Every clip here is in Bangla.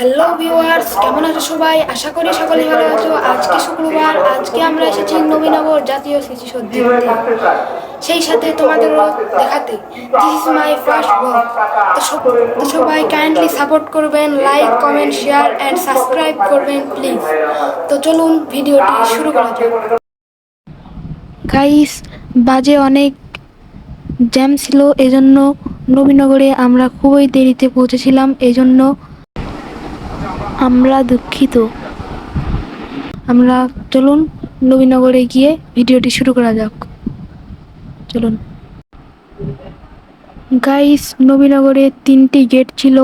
হ্যালো ভিউয়ার্স কেমন আছো সবাই? আশা করি সকলে ভালো আছো। আজকে শুক্রবার, আজকে আমরা এসেছি নবীনগর জাতীয় স্মৃতিসৌধ দেখতে সেই সাথে তোমাদের দেখাতে। This is my first blog তো সবাই কাইন্ডলি সাপোর্ট করবেন like comment share and subscribe করবেন প্লিজ তো চলুন ভিডিওটি শুরু করা যাক। গাইস বাজে অনেক জ্যাম ছিল, এজন্য নবীনগরে আমরা খুবই দেরিতে পৌঁছেছিলাম। এজন্য আমরা দুঃখিত। আমরা চলুন নবীনগরে গিয়ে ভিডিওটি শুরু করা যাক। চলুন। গাইস নবীনগরে তিনটি গেট ছিল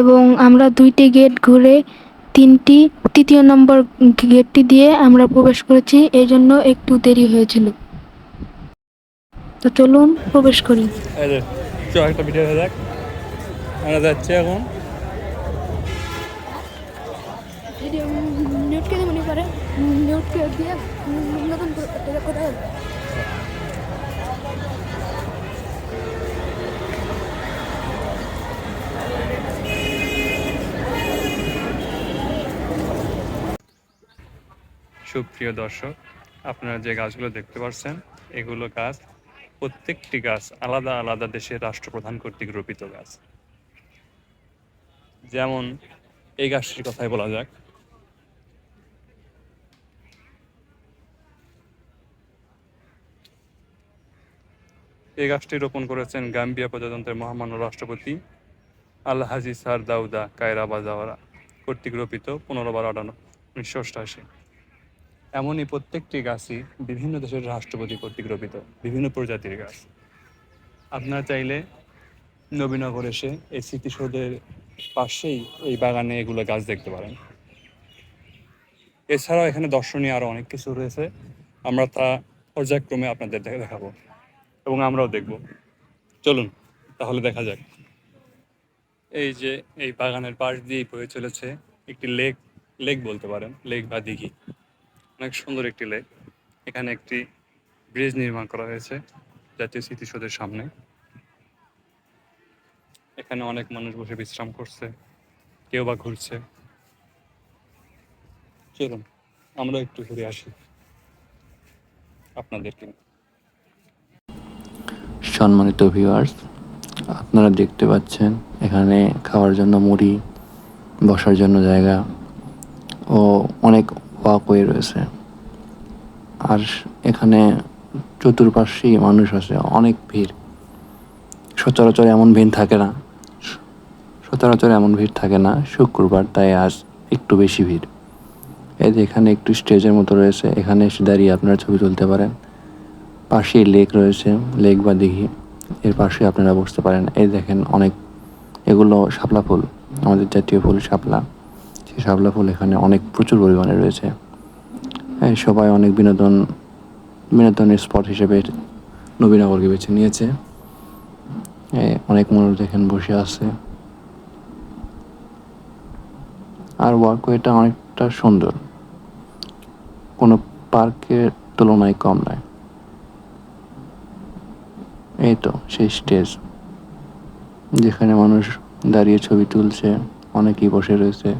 এবং আমরা দুইটি গেট ঘুরে তিনটি তৃতীয় নম্বর গেটটি দিয়ে আমরা প্রবেশ করেছি, এই জন্য একটু দেরি হয়েছিল। তো চলুন প্রবেশ করি। একটা ভিডিও আমরা যাচ্ছি এখন। পারে মিউট দিয়ে নতুন সুপ্রিয় দর্শক, আপনারা যে গাছগুলো দেখতে পাচ্ছেন এগুলো গাছ প্রত্যেকটি গাছ আলাদা আলাদা দেশের রাষ্ট্রপ্রধান কর্তৃক রোপিত গাছ। যেমন এই গাছটির কথাই বলা যাক এই গাছটি রোপণ করেছেন গাম্বিয়া প্রজাতন্ত্রের মহামান্য রাষ্ট্রপতি আল হাজি সার দাউদা কায়রা বাজাওয়ারা কর্তৃক রোপিত পনেরো বার আটান্ন, উনিশশো অষ্টাশি। এমনই প্রত্যেকটি গাছই বিভিন্ন দেশের রাষ্ট্রপতি কর্তৃক রোপিত, বিভিন্ন প্রজাতির গাছ। আপনারা চাইলে নবীনগর এসে এই স্মৃতিসৌধের পাশেই এই বাগানে এগুলো গাছ দেখতে পারেন। এছাড়াও এখানে দর্শনীয় আরও অনেক কিছু রয়েছে, আমরা তা পর্যায়ক্রমে আপনাদের দেখে দেখাবো এবং আমরাও দেখব। চলুন, তাহলে দেখা যাক। এই যে এই বাগানের পাশ দিয়েই বয়ে চলেছে একটি লেক। লেক বলতে পারেন, লেক বা দিঘি। অনেক সুন্দর একটি লেক। এখানে একটি ব্রিজ নির্মাণ করা হয়েছে জাতীয় স্মৃতিসৌধের সামনে। এখানে অনেক মানুষ বসে বিশ্রাম করছে, কেউ বা ঘুরছে। চলুন আমরা একটু ঘুরে আসি। আপনাদেরকে। সম্মানিত ভিউয়ার্স আপনারা দেখতে পাচ্ছেন এখানে খাওয়ার জন্য মুড়ি, বসার জন্য জায়গা ও অনেক ওয়াকওয়ে রয়েছে। আর এখানে চতুর্পাশেই মানুষ আছে, অনেক ভিড়। সচরাচর এমন ভিড় থাকে না, সচরাচর এমন ভিড় থাকে না, শুক্রবার, তাই আজ একটু বেশি ভিড়। এই যে এখানে একটু স্টেজের মতো রয়েছে, এখানে এসে দাঁড়িয়ে আপনারা ছবি তুলতে পারেন। পাশেই লেক রয়েছে, লেক বা দিঘি। এর পাশে আপনারা বসতে পারেন। এই দেখেন অনেক, এগুলো শাপলা ফুল, আমাদের জাতীয় ফুল শাপলা। সেই শাপলা ফুল এখানে অনেক প্রচুর পরিমাণে রয়েছে। হ্যাঁ সবাই অনেক বিনোদন, বিনোদনের স্পট হিসেবে নবীনগরকে বেছে নিয়েছে। অনেক মানুষ দেখেন বসে আছে। আর ওয়াকওয়েটা অনেকটা সুন্দর। কোনো পার্কের তুলনায় কম নয়। এই তো সেই স্টেজ। যেখানে মানুষ দাঁড়িয়ে ছবি তুলছে অনেকেই বসে রয়েছে।